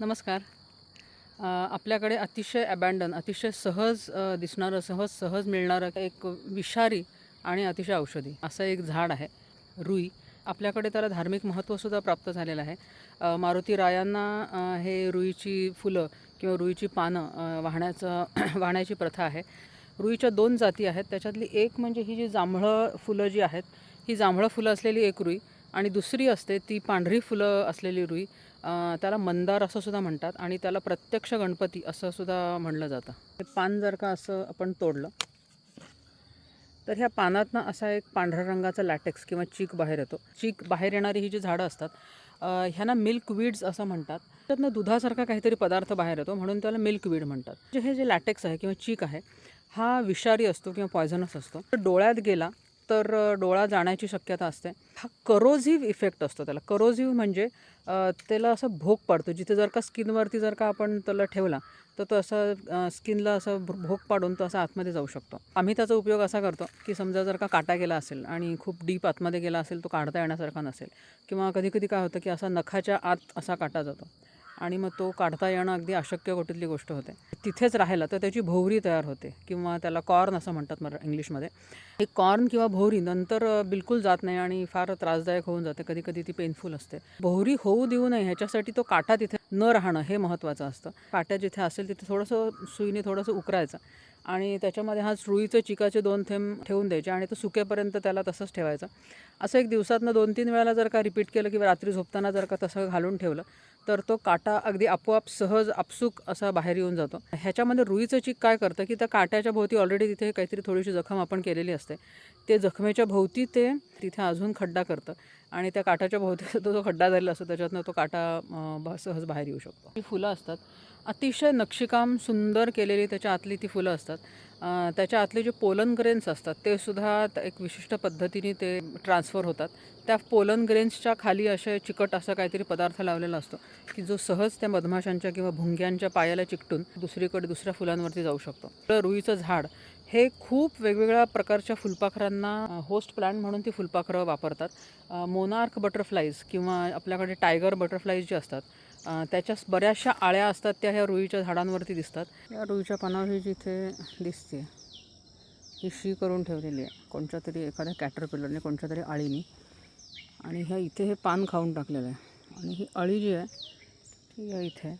नमस्कार. आपल्याकडे अतिशय अबँडन अतिशय सहज दिसणारं सहज सहज मिळणारं एक विषारी आणि अतिशय औषधी असं एक झाड आहे रुई. आपल्याकडे त्याला धार्मिक महत्त्वसुद्धा प्राप्त झालेलं आहे. मारुती रायांना हे रुईची फुलं किंवा रुईची पानं वाहण्याचं वाहण्याची प्रथा आहे. रुईच्या दोन जाती आहेत. त्याच्यातली एक म्हणजे ही जी जांभळं फुलं जी आहेत ही जांभळं फुलं असलेली एक रुई आणि दुसरी असते ती पांढरी फुलं असलेली रुई. त्याला मंदार असं सुद्धा म्हणतात आणि त्याला प्रत्यक्ष गणपती असं सुद्धा म्हणलं जातं. हे पान जर का असं आपण तोडलं तर ह्या पानातनं असा एक पांढऱ्या रंगाचा लॅटेक्स किंवा चीक बाहेर येतो. चीक बाहेर येणारी ही जी झाडं असतात ह्यांना मिल्क वीड्स असं म्हणतात. त्यातनं दुधासारखा काहीतरी पदार्थ बाहेर येतो म्हणून त्याला मिल्क वीड म्हणतात. जे हे जे लॅटेक्स आहे किंवा चीक आहे हा विषारी असतो किंवा पॉयझनस असतो. तर डोळ्यात गेला तर डोळा जाण्याची शक्यता असते. हा करोझिव्ह इफेक्ट असतो त्याला. करोझिव्ह म्हणजे त्याला असं भोग पाडतो. जिथे जर का स्किनवरती जर का आपण त्याला ठेवला तर तो असं स्किनला असं भो- भोग पाडून तो असा आतमध्ये जाऊ शकतो. आम्ही त्याचा उपयोग असा करतो की समजा जर का काटा गेला असेल आणि खूप डीप आतमध्ये गेला असेल तो काढता येण्यासारखा नसेल. किंवा कधी कधी काय होतं की असा नखाच्या आत असा काटा जातो. आणि मग तो काढता येणं अगदी अशक्य कोटीतली गोष्ट होते. तिथेच राहिला तर त्याची भोवरी तयार होते किंवा त्याला कॉर्न असं म्हणतात मरा इंग्लिशमध्ये. हे कॉर्न किंवा भोवरी नंतर बिलकुल जात नाही आणि फार त्रासदायक होऊन जाते. कधी कधी ती पेनफुल असते. भोवरी होऊ देऊ नये ह्याच्यासाठी तो काटा तिथे न राहणं हे महत्त्वाचं असतं. काट्या जिथे असेल तिथे थोडंसं सुईने थोडंसं उकरायचं. आणि त्याच्यामध्ये हा रुईचं चिकाचे दोन थेंब ठेवून द्यायचे आणि तो सुकेपर्यंत त्याला तसंच ठेवायचं. असं एक दिवसातनं दोन तीन वेळेला जर का रिपीट केलं किंवा रात्री झोपताना जर का तसं घालून ठेवलं तर तो काटा अगदी आपोआप सहज आपसूक असा बाहेर येऊन जातो. ह्याच्यामध्ये रुईचं चीक काय करतं की त्या काट्याच्या भोवती ऑलरेडी तिथे काहीतरी थोडीशी जखम आपण केलेली असते. ते जखमेच्या भोवती ते तिथे अजून खड्डा करतं. आणि त्या काठाच्या भोवती तो जो खड्डा झालेला असतो त्याच्यातनं तो काटा ब- सहज बाहेर येऊ शकतो. ही फुलं असतात. अतिशय नक्षीकाम सुंदर केलेली त्याच्या आतली ती फुलं असतात. त्याच्या आतले जे पोलन ग्रेन्स असतात ते सुद्धा एक विशिष्ट पद्धतीने ते ट्रान्सफर होतात. त्या पोलन ग्रेन्सच्या खाली असे चिकट असा काहीतरी पदार्थ लावलेला असतो की जो सहज त्या मधमाशांच्या किंवा भुंग्यांच्या पायाला चिकटून दुसरीकडे दुसऱ्या फुलांवरती जाऊ शकतो. तर रुईचं झाड हे खूप वेगवेगळ्या प्रकारच्या फुलपाखरांना होस्ट प्लांट म्हणून ती फुलपाखरं वापरतात. मोनार्क बटरफ्लाईज किंवा आपल्याकडे टायगर बटरफ्लाईज जे असतात त्याच्या बऱ्याचशा आळ्या असतात त्या ह्या रुईच्या झाडांवरती दिसतात. या रुईच्या पानावर ही जिथे दिसते ही शी करून ठेवलेली आहे. कोणत्या तरी एखाद्या कॅटरपिलरने कोणत्या तरी आळीने. आणि ह्या इथे हे पान खाऊन टाकलेलं आहे. आणि ही अळी जी आहे ती या इथे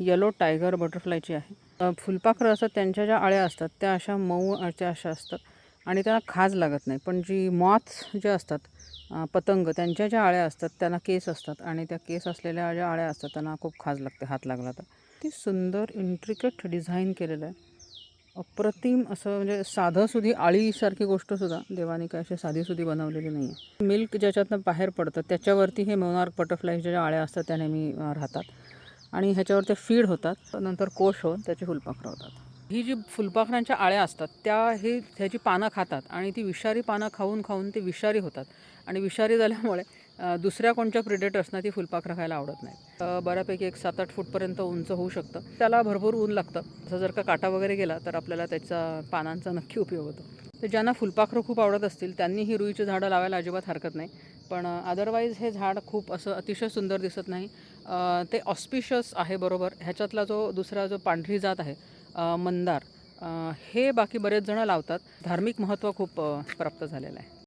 येलो टायगर बटरफ्लायची आहे. फुलपाखरं असतात त्यांच्या ज्या आळ्या असतात त्या अशा मऊ अशा अशा असतात आणि त्यांना खाज लागत नाही. पण जी मॉथ जे असतात पतंग त्यांच्या ज्या आळ्या असतात त्यांना केस असतात आणि त्या केस असलेल्या ज्या आळ्या असतात त्यांना खूप खाज लागते हात लागला तर. ती सुंदर इंट्रिकेट डिझाईन केलेलं आहे. अप्रतिम असं म्हणजे साधंसुधी आळीसारखी गोष्टसुद्धा देवाने काय अशी साधीसुधी बनवलेली नाही आहे मिल्क ज्याच्यातनं बाहेर पडतं त्याच्यावरती हे मोनार्क बटरफ्लायच्या ज्या आळ्या असतात त्या नेहमी राहतात. आणि ह्याच्यावर ते फीड होतात. नंतर कोश होऊन त्याची फुलपाखरं होतात. ही जी फुलपाखरांच्या आळ्या असतात त्या हे ह्याची पानं खातात आणि ती विषारी पानं खाऊन खाऊन ती विषारी होतात. आणि विषारी झाल्यामुळे दुसऱ्या कोणत्या प्रिडेटर्सना ती फुलपाखरं खायला आवडत नाही बऱ्यापैकी एक सात आठ फूटपर्यंत उंच होऊ शकतं. त्याला भरपूर ऊन लागतं. असं जर का काटा वगैरे गेला तर आपल्याला त्याचा पानांचा नक्की उपयोग होतो. तर ज्यांना फुलपाखरं खूप आवडत असतील त्यांनी ही रुईची झाडं लावायला अजिबात हरकत नाही. पण अदरवाईज हे झाड खूप असं अतिशय सुंदर दिसत नाही. ते ऑस्पिशियस आहे बरोबर. ह्याच्यातला जो दुसरा जो पांढरी जात आहे मंदार हे बाकी बरेच जणं लावतात. धार्मिक महत्त्व खूप प्राप्त झालेलं आहे.